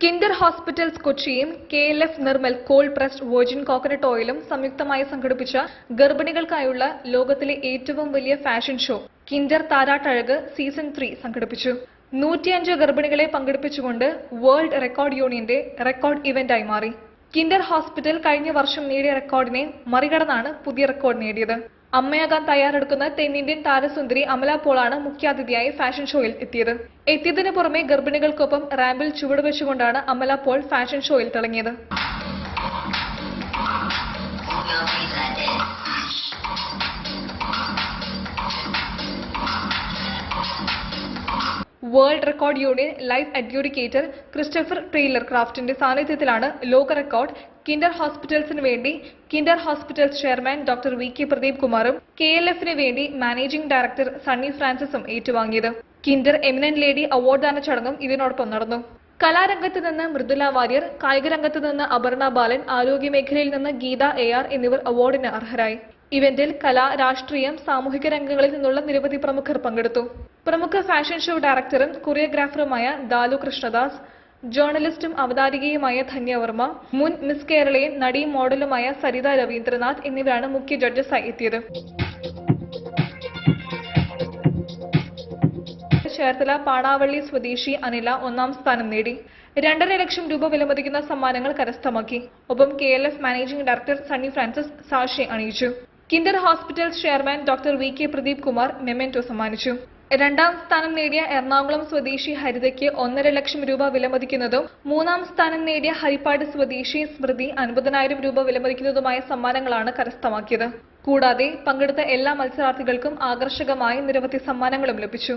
Kinder hospitals കൊച്ചിയും K L F Nirmal cold pressed virgin coconut ഓയിലും സംയുക്തമായി സംഘടിപ്പിച്ച ഗർഭിണികൾക്കായുള്ള ലോകത്തിലെ ഏറ്റവും വലിയ fashion show Kinder താരാട്ടഴക് season three സംഘടിപ്പിച്ചു. നൂറ്റിയഞ്ച് ഗർഭിണികളെ പങ്കെടുപ്പിച്ചുകൊണ്ട് വേൾഡ് റെക്കോർഡ് യൂണിയന്റെ റെക്കോർഡ് ഇവന്റായി മാറി. കിൻഡർ ഹോസ്പിറ്റൽ കഴിഞ്ഞ വർഷം നേടിയ റെക്കോർഡിനെ മറികടന്നാണ് പുതിയ റെക്കോർഡ് നേടിയത്. അമ്മയാകാൻ തയ്യാറെടുക്കുന്ന തെന്നിന്ത്യൻ താരസുന്ദരി അമല പോളാണ് മുഖ്യാതിഥിയായി ഫാഷൻ ഷോയിൽ എത്തിയത് എത്തിയതിനു പുറമെ ഗർഭിണികൾക്കൊപ്പം റാമ്പിൽ ചുവടുവെച്ചുകൊണ്ടാണ് അമല പോൾ ഫാഷൻ ഷോയിൽ തിളങ്ങിയത്. World record union life adjudicator Christopher Taylor ക്രാഫ്റ്റിന്റെ സാന്നിധ്യത്തിലാണ് ലോക റെക്കോർഡ് കിൻഡർ ഹോസ്പിറ്റൽസിന് വേണ്ടി Kinder hospitals chairman doctor V K Pradeep കുമാറും കെ എൽ എഫിന് വേണ്ടി മാനേജിംഗ് ഡയറക്ടർ സണ്ണി ഫ്രാൻസിസും ഏറ്റുവാങ്ങിയത്. കിൻഡർ എമിനന്റ് ലേഡി അവാർഡ് ദാന ചടങ്ങും ഇതിനോടൊപ്പം നടന്നു. കലാരംഗത്ത് നിന്ന് മൃദുല വാര്യർ കായികരംഗത്ത് നിന്ന് അപർണ ബാലൻ ആരോഗ്യമേഖലയിൽ നിന്ന് ഗീത എ ആർ എന്നിവർ അവാർഡിന് അർഹരായി. ഇവന്റിൽ കല രാഷ്ട്രീയം സാമൂഹിക രംഗങ്ങളിൽ നിന്നുള്ള നിരവധി പ്രമുഖർ പങ്കെടുത്തു. പ്രമുഖ ഫാഷൻ ഷോ ഡയറക്ടറും കൊറിയോഗ്രാഫറുമായ ദാലു കൃഷ്ണദാസ് ജേർണലിസ്റ്റും അവതാരികയുമായ ധന്യവർമ്മ മുൻ മിസ് കേരളയും നടിയും മോഡലുമായ സരിത രവീന്ദ്രനാഥ് എന്നിവരാണ് മുഖ്യ ജഡ്ജസായി എത്തിയത്. ചേർത്തല പാടാവള്ളി സ്വദേശി അനില ഒന്നാം സ്ഥാനം നേടി. രണ്ടര ലക്ഷം രൂപ വിലമതിക്കുന്ന സമ്മാനങ്ങൾ കരസ്ഥമാക്കി. ഒപ്പം K L F managing director Sunny Francis സാക്ഷി അണിയിച്ചു. Kinder hospital chairman doctor V K Pradeep Kumar memento സമ്മാനിച്ചു. രണ്ടാം സ്ഥാനം നേടിയ എറണാകുളം സ്വദേശി ഹരിതയ്ക്ക് ഒന്നര ലക്ഷം രൂപ വിലമതിക്കുന്നതും മൂന്നാം സ്ഥാനം നേടിയ ഹരിപ്പാട് സ്വദേശി സ്മൃതി അൻപതിനായിരം രൂപ വിലമതിക്കുന്നതുമായ സമ്മാനങ്ങളാണ് കരസ്ഥമാക്കിയത്. കൂടാതെ പങ്കെടുത്ത എല്ലാ മത്സരാർത്ഥികൾക്കും ആകർഷകമായ നിരവധി സമ്മാനങ്ങളും ലഭിച്ചു.